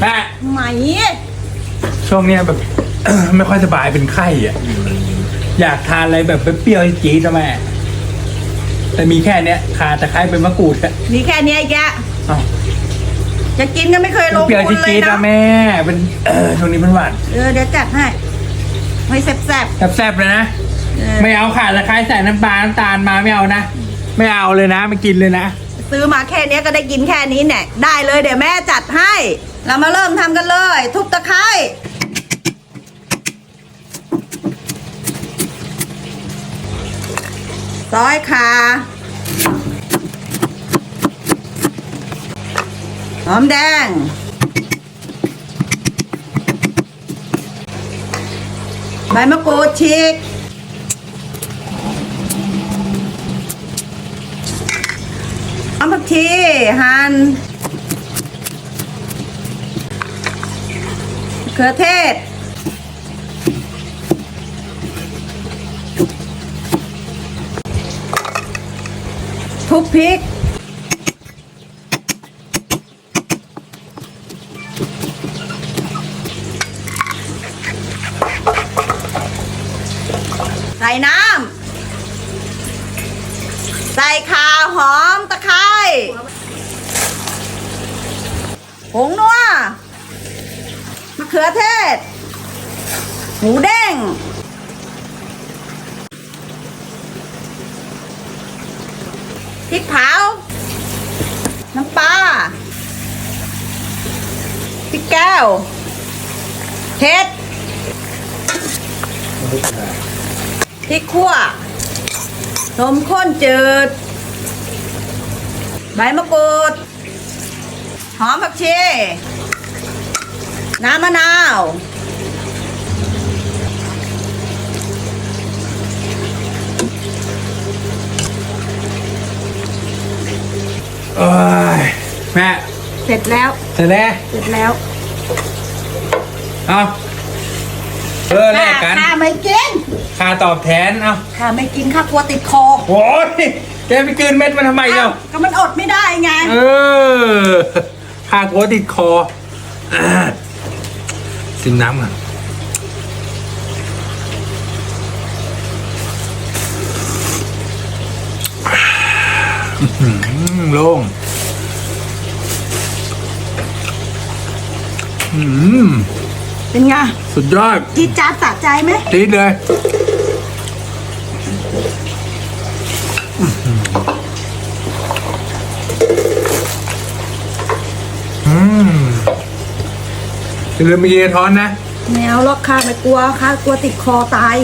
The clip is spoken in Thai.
แม่ไหมช่วงเนี้ยแบบ ไม่ค่อยสบายเป็นไข้อะอยากทานอะไรแบบเปรี้ยวๆจี๊ดนะแม่แต่มีแค่เนี้ยขาตะไคร้เป็นมะกรูดอะมีแค่เนี้ยไอ้แกเอ้าจะกินก็ไม่เคยลงเปรี้ยวทุนเลจี๊ยดๆนะนะแม่ เป็นเออช่วงนี้มันหวานเออเดี๋ยวจัดให้ไม่แซ่บแซ่บๆเลยนะ ๆเออไม่เอาขาตะไคร้ใส่น้ำปลาน้ำตาลมาไม่เอานะ ไม่เอาเลยนะไม่กินเลยนะ ซื้อมาแค่นี้ก็ได้กินแค่นี้เนี่ยได้เลยเดี๋ยวแม่จัดให้ เรามาเริ่มทำกันเลย ทุบตะไคร้ซอยขาหอมแดง ใบมะกรูดฉีก หอ มผักชีหั่นเขือเทศ ทุบพริก ใส่น้ำใส่ข่าหอมตะไคร้ ผงนัวมะเขือเทศ หมูเด้ง พริกเผา น้ำปลา พริกแก้วเผ็ดพริกขั่วนมข้นจืด ใบมะกรูด หอมผักชี น้ำมะนาว เอ้ยแม่เสร็จแล้ว เสร็จแล้วเสร็จแล้วเอาเออแลกกัน ข้าไม่กิน ค่าตอบแทนเอาข้าไม่กินข้ากลัวติดคอโอ้ยแกไปกลืนเม็ดมันทำไมเนาะก็มันอดไม่ได้ไง เออค่าหัวติดคออ่าซิมน้ำอะอื้อหือโล่งอืมเป็นไงสุดยอด จีดจ้าดสะใจไหมจี๊ดเลย อย่าลืมไปเยท้อนนะ แมวล็อกข้าไม่กลัวค่ะ กลัวติดคอตาย